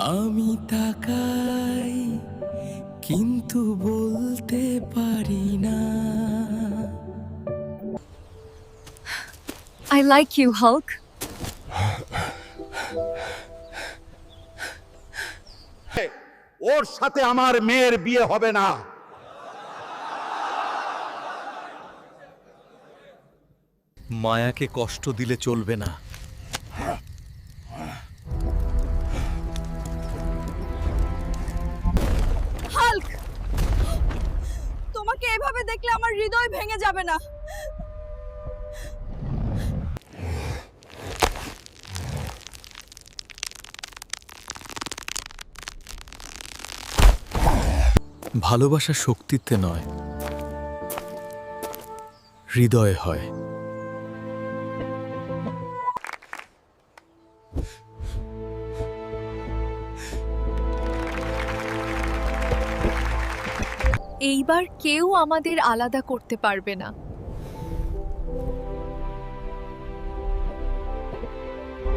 আমি তাকাই কিন্তু বলতে পারি না। I like you, Hulk. ওর সাথে আমার মেয়ের বিয়ে হবে না। মায়াকে কষ্ট দিলে চলবে না। দেখলে আমার হৃদয় ভেঙে যাবে না। ভালোবাসা শক্তিতে নয় হৃদয় হয়। এইবার কেউ আমাদের আলাদা করতে পারবে না।